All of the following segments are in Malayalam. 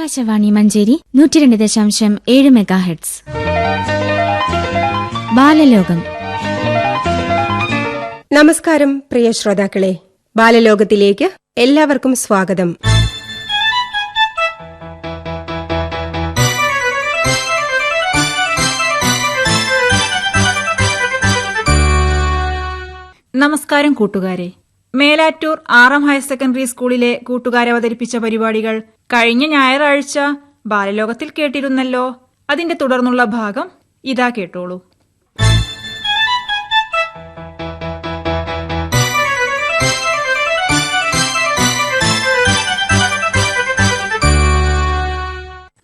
ആകാശവാണി മഞ്ചേരി നൂറ്റി രണ്ട് ദശാംശം ഏഴ് മെഗാ ഹെഡ്സ് ബാലലോകം. നമസ്കാരം പ്രിയ ശ്രോതാക്കളെ. ബാലലോകത്തിലേക്ക് എല്ലാവർക്കും സ്വാഗതം. നമസ്കാരം കൂട്ടുകാരെ. മേലാറ്റൂർ ആറാം ഹയർ സെക്കൻഡറി സ്കൂളിലെ കൂട്ടുകാരെ അവതരിപ്പിച്ച പരിപാടികൾ കഴിഞ്ഞ ഞായറാഴ്ച ബാലലോകത്തിൽ കേട്ടിരുന്നല്ലോ. അതിന്റെ തുടർന്നുള്ള ഭാഗം ഇതാ കേട്ടോളൂ.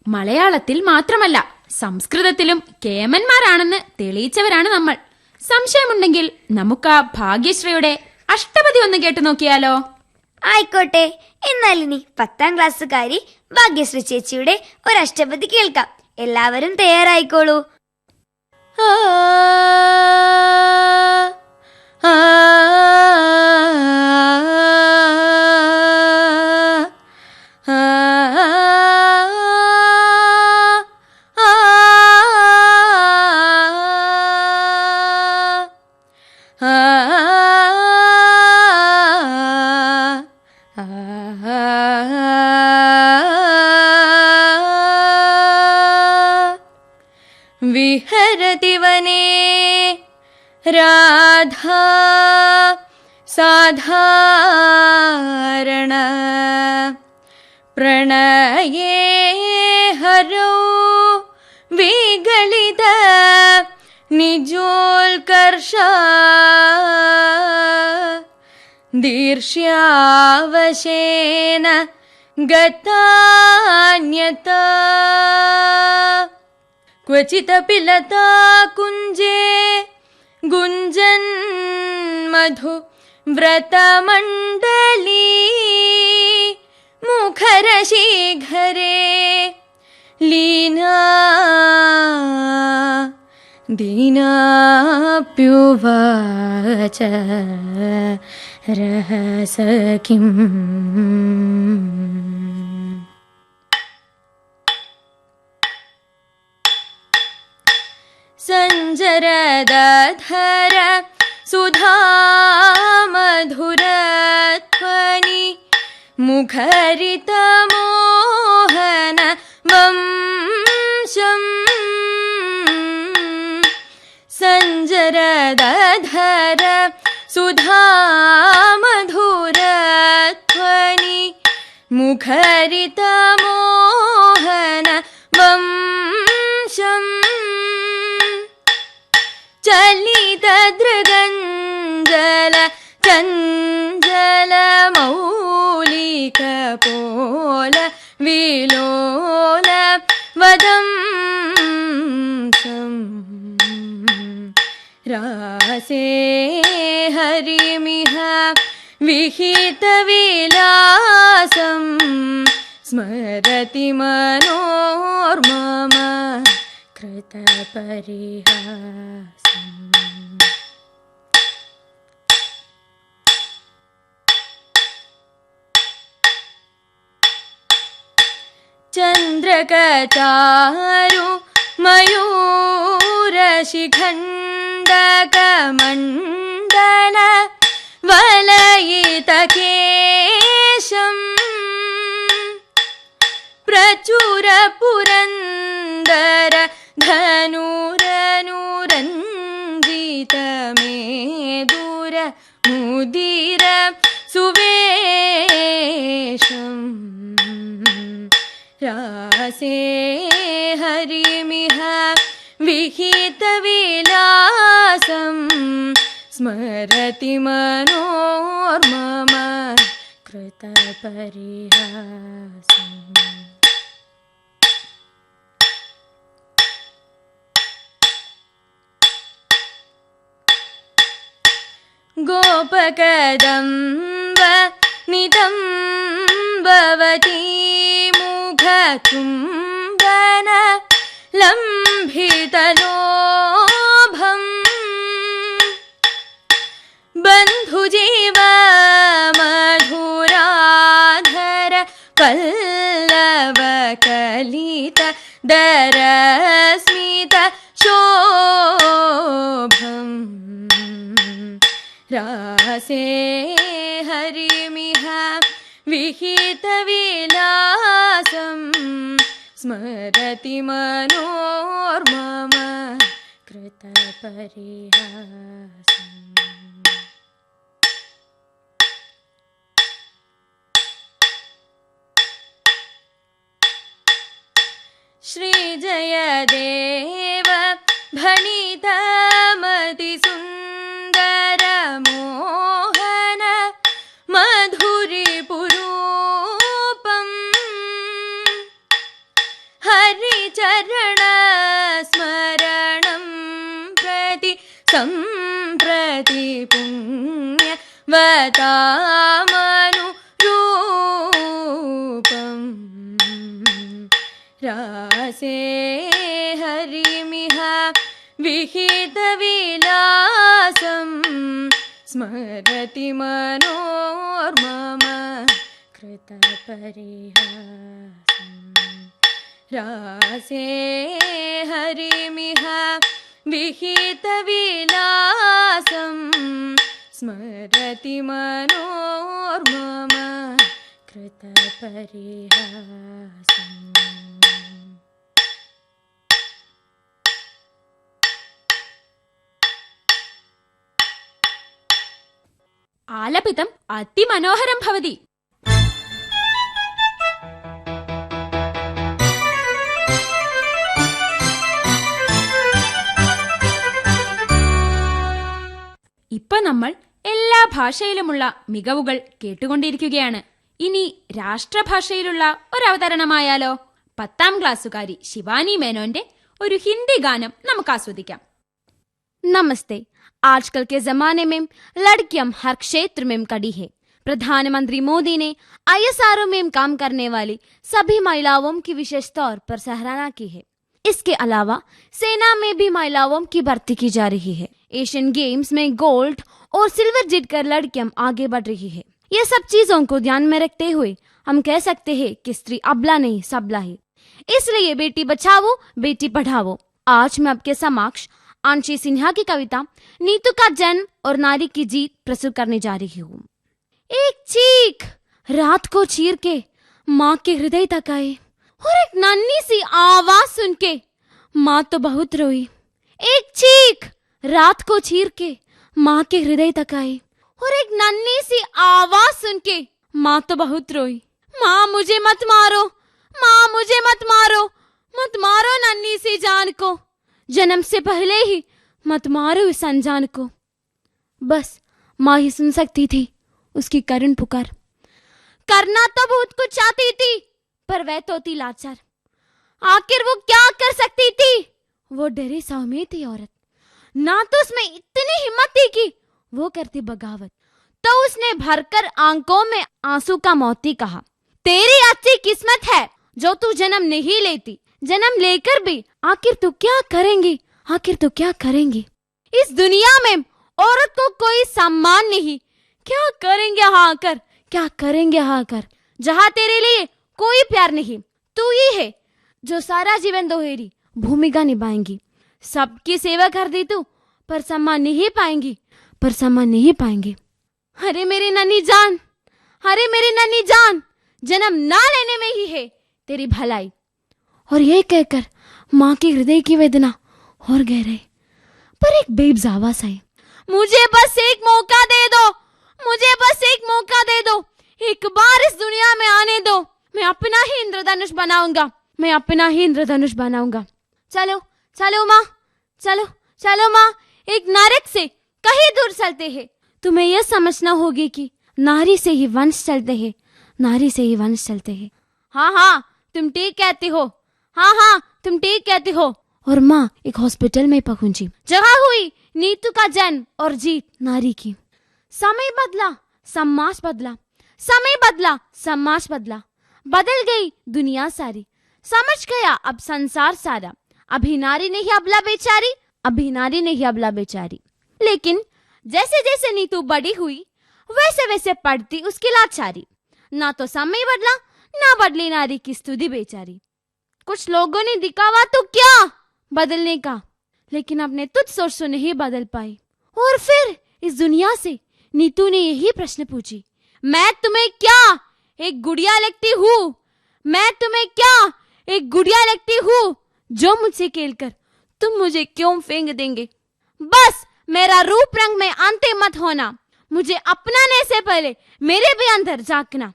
മലയാളത്തിൽ മാത്രമല്ല സംസ്കൃതത്തിലും കേമന്മാരാണെന്ന് തെളിയിച്ചവരാണ് നമ്മൾ. സംശയമുണ്ടെങ്കിൽ നമുക്ക് ആ ഭാഗ്യശ്രീയുടെ അഷ്ടപതി ഒന്ന് കേട്ടു നോക്കിയാലോ? ആയിക്കോട്ടെ എന്നാൽ ഇനി പത്താം ക്ലാസ്സുകാരി ഭാഗ്യശ്രീ ചേച്ചിയുടെ ഒരു അഷ്ടപതി കേൾക്കാം. എല്ലാവരും തയ്യാറായിക്കോളൂ. ആ, ആ, ആ, विहरति वने राधा साधारण। प्रणये हरौ विगलित निजोल्कर्षा। दीर्ष्यावशेन गतान्यता। क्वचिदपि लता कुञ्जे गुञ्जन् मधु व्रतमण्डली मुखरशीघरे दीनाप्युवाच च रहसखीं सञ्जरदधर सुधा मधुरध्वनि मुखरितम् सुधामधुरध्वनि मुखरितमोहन वंशम्। चलितदृग രാസേ ഹരിമിഹ വിഹിതവിലാസം സ്മരതി മനോർമമ കൃതപരിഹാസം ചന്ദ്രകചാരു മയൂരശിഖണ്ഡ मयूरशिखण्डकमण्डल वलयितकेशम् प्रचुरपुरन्दर धनुरनुरञ्जितमेदुर मुदिर सुवेशम् रासे हरिमिह विहितविलासं स्मरति मनोर्मम कृतपरिहासम् गोपकदम्ब नितम्बवती मुखचुम्बन लम्भितलोभम् बन्धुजीव मधुराधर पल्लवक दरस्मित शोभम्। रासे हरिमिह विहितविलासं स्मरति मनोर्मम कृतपरिहासम्। श्रीजयदेव भणितमतिसुन्दरमोहन रासे हरिमिह विहितविलासं स्मरति मनोर्मम रासे हरिमिह विहितविलासं സ്മരതി മനോർമമ കൃതപരിഹാസം ആലപിതം അതിമനോഹരം ഭവതി. ഇപ്പൊ നമ്മൾ എല്ലാ ഭാഷയിലുമുള്ള മികവുകൾ കേട്ടുകൊണ്ടിരിക്കുകയാണ് ഇനി രാഷ്ട്രഭാഷയിലുള്ള ഒരു അവതരണമായാലോ പത്താം ക്ലാസ്സുകാരി ശിവാനി മേനോന്റെ ഒരു ഹിന്ദി ഗാനം നമുക്ക് ആസ്വദിക്കാം नमस्ते आजकल के जमाने में लड़कियां हर क्षेत्र में कड़ी है प्रधानमंत्री मोदी ने आईएसआरओ में काम करने वाली सभी महिलाओं की विशेष तौर पर सराहना की है इसके अलावा सेना में भी महिलाओं की भर्ती की जा रही है एशियन गेम्स में गोल्ड और सिल्वर जीतकर लड़कियाँ आगे बढ़ रही है। ये सब चीज़ों को ध्यान में रखते हुए हम कह सकते हैं कि स्त्री अबला नहीं, सबला है। इसलिए बेटी बचाओ, बेटी पढ़ाओ। आज मैं आपके समक्ष आंशी सिन्हा की कविता, नीतू का जन्म और नारी की जीत प्रस्तुत करने जा रही हूँ। एक चीख रात को चीर के माँ के हृदय तक आए और एक नन्ही सी आवाज़ सुन के माँ तो बहुत रोई। एक चीख रात को चीर के माँ के हृदय तक आई और एक नन्ही सी आवाज़ सुन के माँ तो बहुत रोई। माँ, मुझे मत मारो। माँ, मुझे मत मारो। मत मारो नन्ही सी जान को। जन्म से पहले ही मत मारो इस अनजान को। बस माँ ही सुन सकती थी उसकी करुण पुकार। करना तो बहुत कुछ चाहती थी, पर वह तो थी लाचार। आखिर वो क्या कर सकती थी? वो डरी सौम्य थी औरत। ना तो उसमें इतनी हिम्मत थी कि वो करती बगावत। तो उसने भरकर आँखों में आँसू का मोती कहा, तेरी अच्छी किस्मत है, जो तू जन्म नहीं लेती। जन्म लेकर भी आखिर तू क्या करेंगी? आखिर तू क्या करेंगी? इस दुनिया में औरत को कोई सम्मान नहीं। क्या करेंगे हाँ कर क्या करेंगे हाँ कर जहाँ तेरे लिए कोई प्यार नहीं। तू ही है, जो सारा जीवन दोहेरी, भूमिका निभाएँगी। सबकी सेवा कर दी तू पर सम्मान नहीं पाएँगी, पर सम्मान नहीं पाएँगे। अरे मेरी नन्ही जान, अरे मेरी नन्ही जान, जन्म ना लेने में ही है तेरी भलाई। और ये कहकर माँ के हृदय की वेदना और गहराई पर एक बेब्स आवाज़ आई। मुझे बस एक मौका दे दो, मुझे बस एक मौका दे दो, एक बार इस दुनिया में आने दो। मैं अपना ही इंद्रधनुष बनाऊँगा, मैं अपना ही इंद्रधनुष बनाऊँगा। चलो चलो माँ, चलो चलो माँ एक नरक से कहीं दूर चलते हैं। तुम्हें यह समझना होगी कि नारी से ही वंश चलते हैं, नारी से ही वंश चलते हैं। हाँ हाँ तुम ठीक कहती हो। हाँ हाँ तुम ठीक कहती हो। और माँ एक हॉस्पिटल में पहुँची। जगह हुई नीतू का जन्म और जीत नारी की। समय बदला समाज बदला। समय बदला समाज बदला। बदल गई दुनिया सारी। समझ गया अब संसार सारा। अभी नारी नहीं अबला बेचारी अभी नारी नहीं अबला बेचारी। लेकिन जैसे जैसे नीतू बड़ी हुई, वैसे वैसे पड़ती उसकी लाचारी। ना तो समय बदला, ना बदली नारी की स्तुति बेचारी। कुछ लोगों ने दिखावा तो क्या बदलने का, लेकिन अपने तुझ सोच से नहीं बदल पाई। और फिर इस दुनिया से नीतू ने यही प्रश्न पूछी, मैं तुम्हें क्या एक गुड़िया लगती हूँ? मैं तुम्हें क्या एक गुड़िया लगती हूँ? जो मुझसे खेलकर तुम मुझे क्यों फेंक देंगे? बस, मेरा रूप रंग में अंते मत होना। मुझे अपनाने से पहले मेरे भी अंदर झांकना।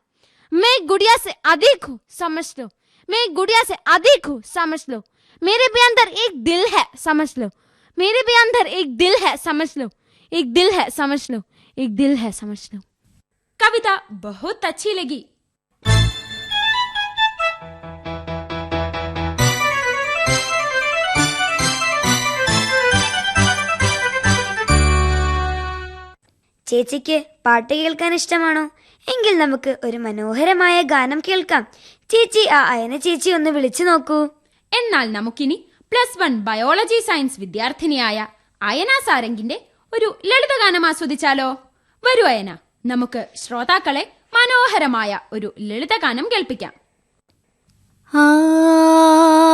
मैं गुड़िया से अधिक हूँ, समझ लो। मैं गुड़िया से अधिक हूँ, समझ लो। मेरे भी अंदर एक दिल है, समझ लो। मेरे भी अंदर एक दिल है, समझ लो। एक दिल है, समझ लो। एक दिल है, समझ लो। कविता बहुत अच्छी लगी। ചേച്ചിക്ക് പാട്ട് കേൾക്കാൻ ഇഷ്ടമാണോ? എങ്കിൽ നമുക്ക് ഒരു മനോഹരമായ ഗാനം കേൾക്കാം. ചേച്ചി ആ അയന ചേച്ചി ഒന്ന് വിളിച്ചു നോക്കൂ. എന്നാൽ നമുക്കിനി പ്ലസ് വൺ ബയോളജി സയൻസ് വിദ്യാർത്ഥിനിയായ അയന സാരംഗിന്റെ ഒരു ലളിതഗാനം ആസ്വദിച്ചാലോ? വരൂ അയന നമുക്ക് ശ്രോതാക്കളെ മനോഹരമായ ഒരു ലളിതഗാനം കേൾപ്പിക്കാം. ആ ആ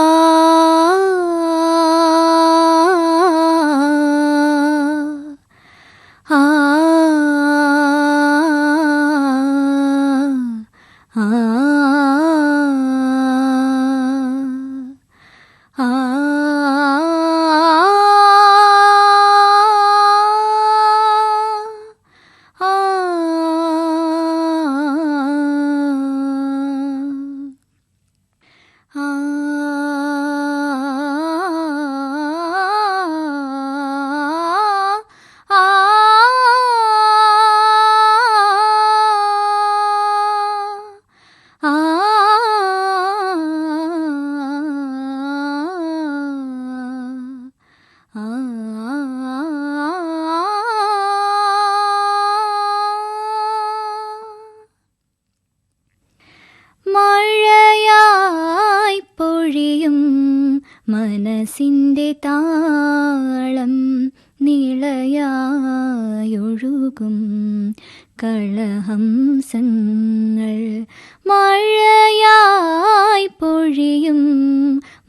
പൊഴിയും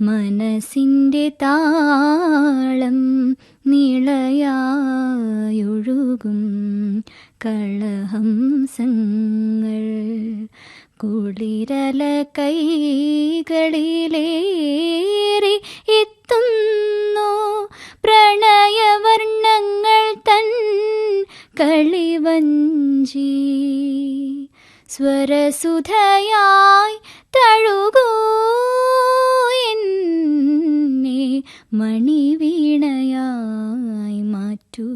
മനസിന്റെ താളം നിളയായൊഴുകും കളഹംസങ്ങൾ കുളിരല കൈകളിലേറി എത്തുന്നു. പ്രണയവർണങ്ങൾ തൻ കളിവഞ്ചി. സ്വരസുധയായി തഴുകൂ. എന്നെ മണിവീണയായി മാറ്റൂ.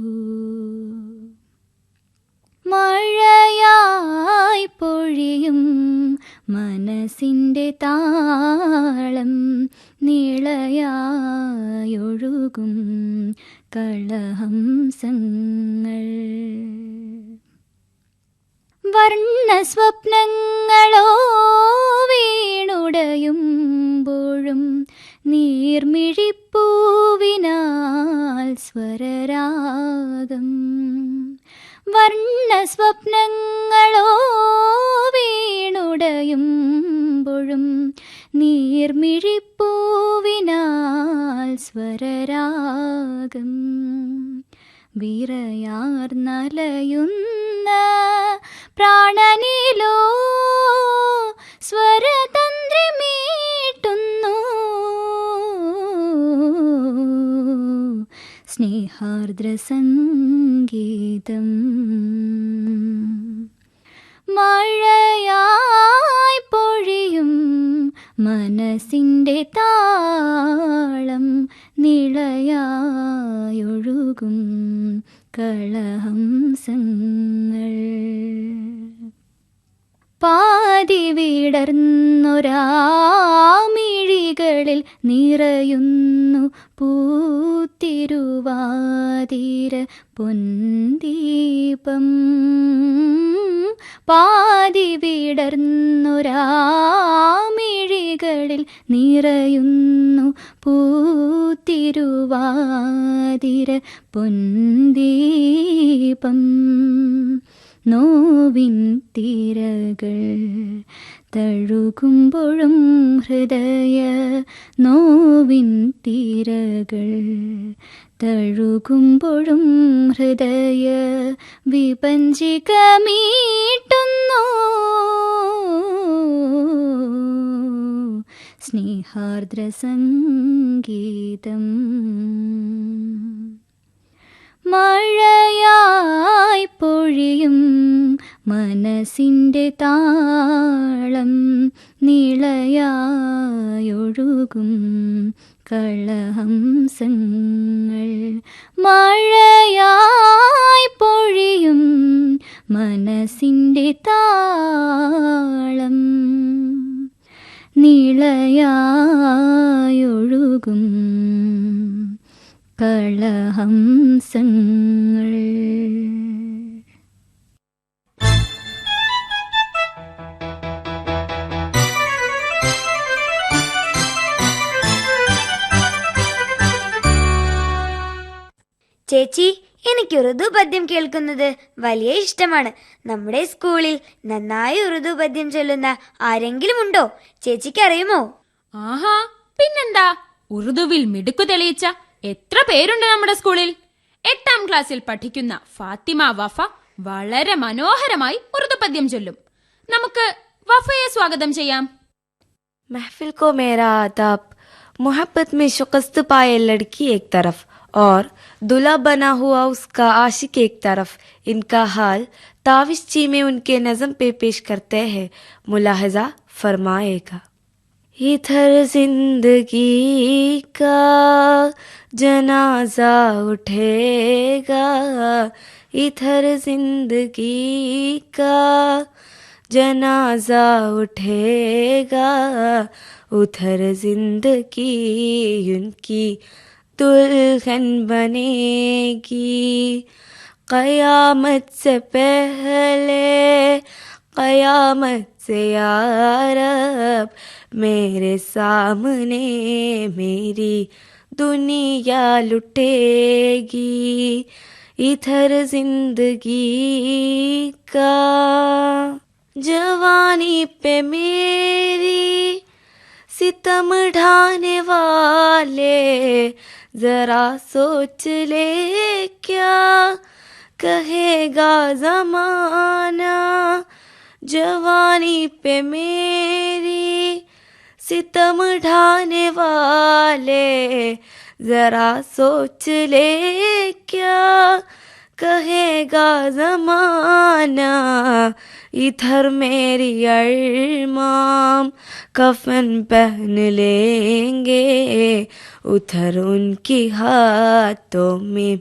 മഴയായി പൊഴിയും മനസ്സിന്റെ താളം നിളയായൊഴുകും കളഹംസങ്ങൾ. വർണ സ്വപ്നങ്ങളോ വീണുടയുമ്പോഴും നീർമിഴിപ്പൂവിനാൽ സ്വരരാഗം. വർണസ്വപ്നങ്ങളോ വീണുടയുമ്പോഴും നീർമിഴിപ്പൂവിനാൽ സ്വരരാഗം. വിറയാർന്നലയുന്ന പ്രാണനിലോ സ്വരതന്ത്രി മീട്ടുന്നു. സ്നേഹാർദ്ര സംഗീതം മഴയായി പൊഴിയും മനസ്സിന്റെ താളം നിളയായൊഴുകും കളഹംസങ്ങൾ. പാതി വിടർന്നൊരാമിഴികളിൽ നിറയുന്നു പൂത്തിരുവാതിര പൊന്തീപം പാതി വിടർന്നൊരാമിഴികളിൽ നിറയുന്നു പൂത്തിരുവാതിര പൊന്തീപം നോവിൻ തീരകൾ തഴുകുമ്പോഴും ഹൃദയ നോവിൻ തീരകൾ തഴുകുമ്പോഴും ഹൃദയ വിപഞ്ചികമീട്ടുന്നു സ്നേഹാർദ്ര സംഗീതം മഴയായി പൊഴിയും മനസിന്റെ താളം നിളയായൊഴുകും കളഹംസങ്ങൾ മഴയായി പൊഴിയും മനസിന്റെ താളം നിളയായൊഴുകും കളഹംസങ്ങൾ ചേച്ചി എനിക്ക് ഉറുദു പദ്യം കേൾക്കുന്നത് വലിയ ഇഷ്ടമാണ്. നമ്മുടെ സ്കൂളിൽ നന്നായി ഉറുദു പദ്യം ചൊല്ലുന്ന ആരെങ്കിലും ഉണ്ടോ ചേച്ചിക്ക് അറിയുമോ ആഹാ പിന്നെന്താ? ഉറുദുവിൽ മിടുക്കു തെളിയിച്ച എത്ര പേരുണ്ട് നമ്മുടെ സ്കൂളിൽ എട്ടാം ക്ലാസ്സിൽ പഠിക്കുന്ന ഫാത്തിമ വഫ വളരെ മനോഹരമായി ഉറുദു പദ്യം ചൊല്ലും നമുക്ക് വഫയെ സ്വാഗതം ചെയ്യാം महफिल को मेरा आदाब मोहब्बत में शिकस्त पाए लड़की एक तरफ और दूल्हा बना हुआ उसका आशिक एक तरफ इनका हाल ताविश जी में उनके नज़म पे पेश करते हैं मुलाहजा फरमाएगा इधर जिंदगी का जनाजा उठेगा इधर ज़िंदगी का। जनाजा उठेगा उधर ज़िंदगी उनकी दुल्हन बनेगी। कयामत से पहले, कयामत से यारब मेरे सामने मेरी दुनिया लुटेगी, इधर ज़िंदगी का। जवानी पे मेरी सितम ढाने वाले, जरा सोच ले क्या कहेगा जमाना। जवानी पे मेरी सितम ढाने वाले, जरा सोच ले क्या कहेगा जमाना? इधर मेरी अरमाम कफन पहन लेंगे उधर उनकी हाथों में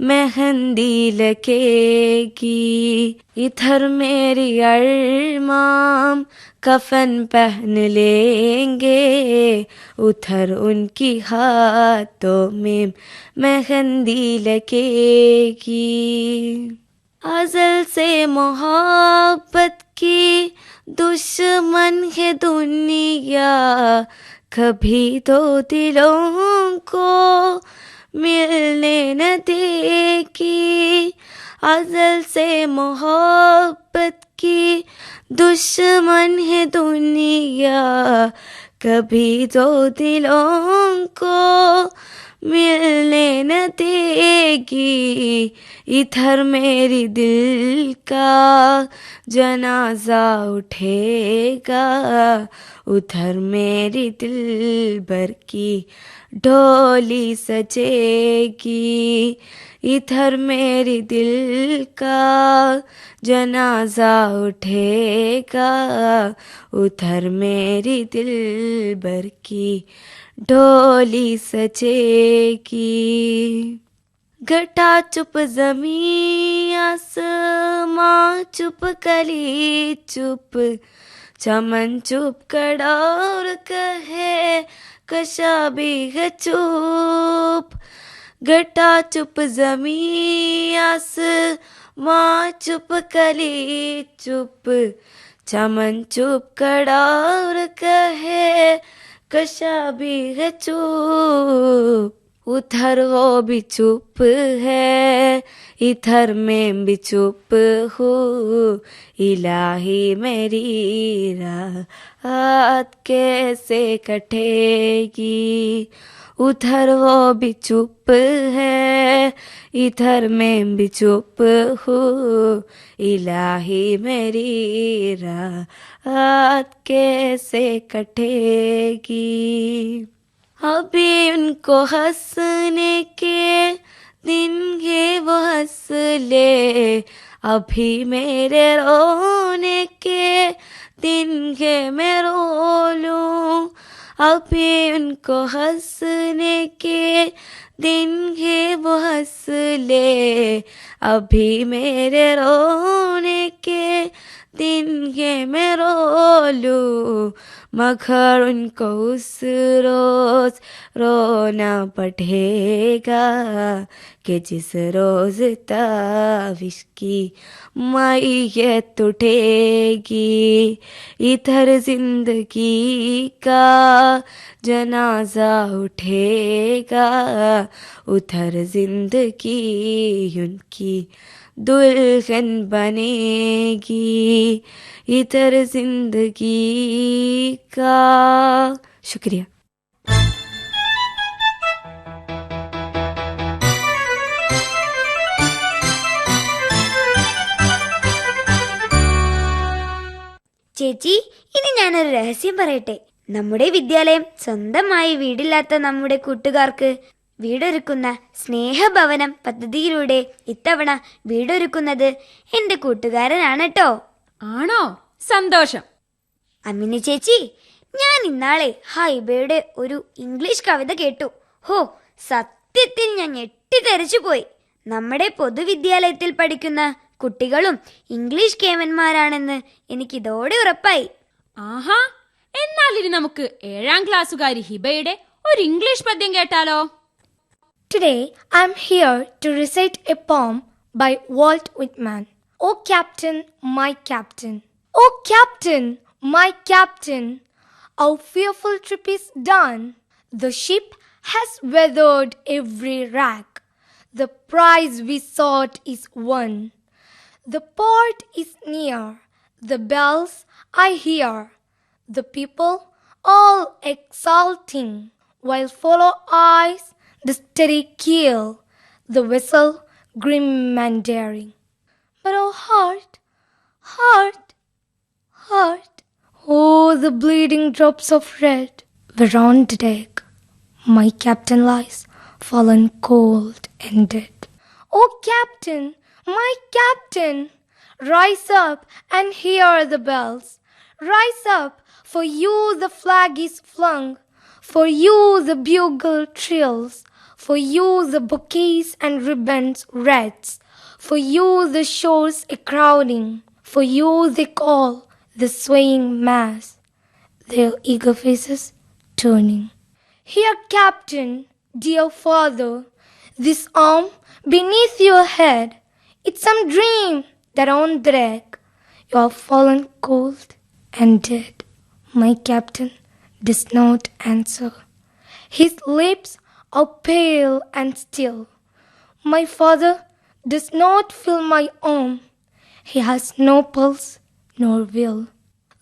मेहंदी लगेगी इधर मेरी अरमाम कफन पहन लेंगे। उधर उनकी हाथों में मेहंदी लगेगी अजल से मोहब्बत की दुश्मन है दुनिया। कभी दो दिलों को मिलने न देगी। अजल से मोहब्बत की दुश्मन है दुनिया। कभी दो दिलों को मिलने न देगी। इधर मेरी दिल का जनाजा उठेगा। उधर मेरी दिल भर की ढोली सजेगी। इधर मेरी दिल का जनाजा उठेगा। उधर मेरी दिल भर की ढोली सजेगी। घटा चुप जमी आसमां चुप कली चुप। चमन चुप कड़ौर कहे, कशा भी चुप। घटा चुप जमी आस माँ चुप कली चुप। चमन चुप कड़ौर कहे, कशा भी चुप। उधर वो भी चुप है, इधर मैं भी चुप हूँ। इलाही मेरी रात कैसे कटेगी? उधर वो भी चुप है, इधर मैं भी चुप हूँ। इलाही मेरी रात कैसे कटेगी? अभी उनको हंसने के दिन है वो हंस ले। अभी मेरे रोने के दिन है मैं रो लूँ। अभी उनको हंसने के दिन है वो हंस ले। अभी मेरे रोने के दिन है मैं रो मगर उनको उस रोज रोना पड़ेगा कि जिस रोज ताविश की मैयत उठेगी इधर ज़िंदगी का जनाजा उठेगा, उधर ज़िंदगी उनकी दुल्हन बनेगी इधर जिंदगी का शुक्रिया ചേച്ചി ഇനി ഞാനൊരു രഹസ്യം പറയട്ടെ നമ്മുടെ വിദ്യാലയം സ്വന്തമായി വീടില്ലാത്ത നമ്മുടെ കൂട്ടുകാർക്ക് വീടൊരുക്കുന്ന സ്നേഹഭവനം പദ്ധതിയിലൂടെ ഇത്തവണ വീടൊരുക്കുന്നത് എന്റെ കൂട്ടുകാരനാണ് കേട്ടോ ആണോ? സന്തോഷം. അമ്മിനി ചേച്ചി ഞാൻ ഇന്നാളെ ഹൈബയുടെ ഒരു ഇംഗ്ലീഷ് കവിത കേട്ടു. ഹോ സത്യത്തിൽ ഞാൻ ഞെട്ടിത്തെറിച്ചു പോയി. നമ്മുടെ പൊതുവിദ്യാലയത്തിൽ പഠിക്കുന്ന കുട്ടികളും ഇംഗ്ലീഷ് കേമന്മാരാണെന്ന് എനിക്ക് ഇതോടെ ഉറപ്പായി. ആഹാ എന്നാൽ ഇനി നമുക്ക് ഏഴാം ക്ലാസ്സുകാരി ഹിബയുടെ ഒരു ഇംഗ്ലീഷ് പദ്യം കേട്ടാലോ? Today, I'm here to recite a poem by Walt Whitman. O Captain, my Captain. O Captain, my Captain, our fearful trip is done. The ship has weathered every rack. The prize we sought is won. The port is near. The bells I hear. The people all exulting, while follow eyes the steady keel, the vessel grim and daring. But oh heart, heart, heart, oh the bleeding drops of red were on the deck. My captain lies fallen cold and dead. Oh captain, my captain, rise up and hear the bells. Rise up, for you the flag is flung, for you the bugle trills, for you the bouquets and ribbons reds, for you the shores a crowding, for you they call the swaying mass, their eager faces turning. Here, Captain, dear father, this arm beneath your head, it's some dream that on the deck you have fallen cold and dead. My captain does not answer. His lips are pale and still. My father does not feel my arm. He has no pulse nor will.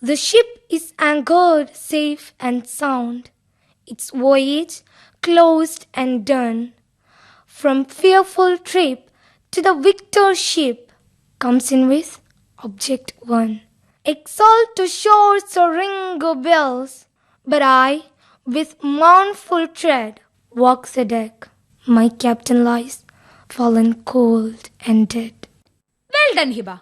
The ship is anchored safe and sound, its voyage closed and done. From fearful trip to the victor ship comes in with object one. Exalt to shores so ring bells, but I, with mournful tread, walk the deck. My captain lies fallen cold and dead. Well done, Hiba.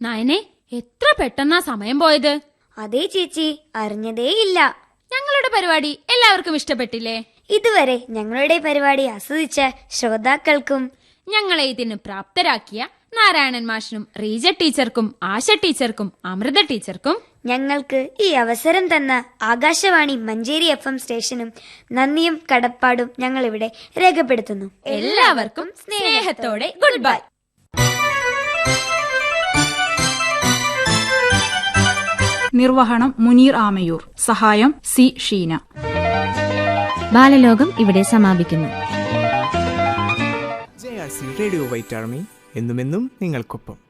നയനെ എത്ര പെട്ടെന്നാ സമയം പോയത് അതേ ചേച്ചി അറിഞ്ഞതേയില്ല ഞങ്ങളുടെ പരിപാടി എല്ലാവർക്കും ഇഷ്ടപ്പെട്ടില്ലേ ഇതുവരെ ഞങ്ങളുടെ പരിപാടി ആസ്വദിച്ച ശ്രോതാക്കൾക്കും ഞങ്ങളെ ഇതിന് പ്രാപ്തരാക്കിയ നാരായണൻ മാഷിനും റീജ ടീച്ചർക്കും ആശ ടീച്ചർക്കും അമൃത ടീച്ചർക്കും ഞങ്ങൾക്ക് ഈ അവസരം തന്ന ആകാശവാണി മഞ്ചേരി എഫ് എം സ്റ്റേഷനും നന്ദിയും കടപ്പാടും ഞങ്ങൾ ഇവിടെ രേഖപ്പെടുത്തുന്നു. എല്ലാവർക്കും സ്നേഹത്തോടെ ഗുഡ് ബൈ. നിർവഹണം മുനീർ ആമയൂർ. സഹായം സി ഷീന. ബാലലോകം ഇവിടെ സമാപിക്കുന്നു. സി റേഡിയോ വൈറ്റാർമി എന്നുമെന്നും നിങ്ങൾക്കൊപ്പം.